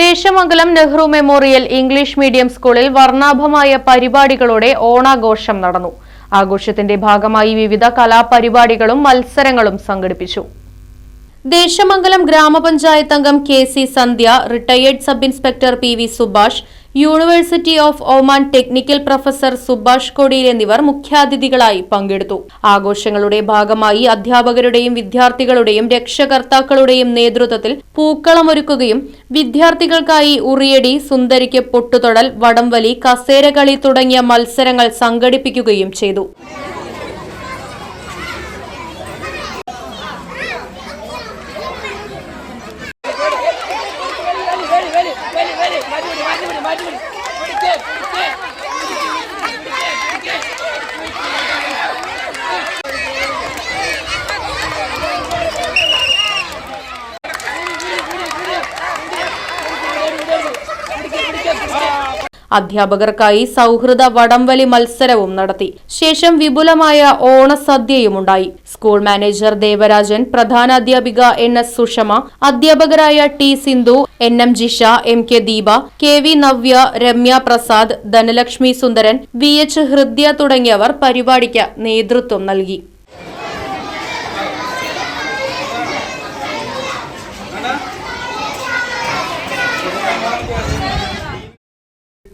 Desamangalam Nehru memorial English medium സ്കൂളിൽ വർണാഭമായ പരിപാടികളോടെ ഓണാഘോഷം നടന്നു. ആഘോഷത്തിന്റെ ഭാഗമായി വിവിധ കലാപരിപാടികളും മത്സരങ്ങളും സംഘടിപ്പിച്ചു. ദേശമംഗലം ഗ്രാമപഞ്ചായത്ത് അംഗം K C Sandhya retired sub inspector P V Subhash university of Oman technical professor Subhash കൊടിയിൽ എന്നിവർ മുഖ്യാതിഥികളായി പങ്കെടുത്തു. ആഘോഷങ്ങളുടെ ഭാഗമായി അധ്യാപകരുടെയും വിദ്യാർത്ഥികളുടെയും രക്ഷകർത്താക്കളുടെയും നേതൃത്വത്തിൽ പൂക്കളമൊരുക്കുകയും വിദ്യാർത്ഥികൾക്കായി ഉറിയടി സുന്ദരിക്ക് പൊട്ടുതൊടൽ വടംവലി കസേരകളി തുടങ്ങിയ മത്സരങ്ങൾ സംഘടിപ്പിക്കുകയും ചെയ്തു. അധ്യാപകർക്കായി സൗഹൃദ വടംവലി മത്സരവും നടത്തി. ശേഷം വിപുലമായ ഓണസദ്യയും ഉണ്ടായി സ്കൂൾ മാനേജർ ദേവരാജൻ പ്രധാനാധ്യാപിക എൻ എസ് സുഷമ അധ്യാപകരായ T Sindhu N M Jisha M K Deepa K V Navya Ramya Prasad Dhanalakshmi Sundaran V H Hridya തുടങ്ങിയവർ പരിപാടിക്ക് നേതൃത്വം നൽകി.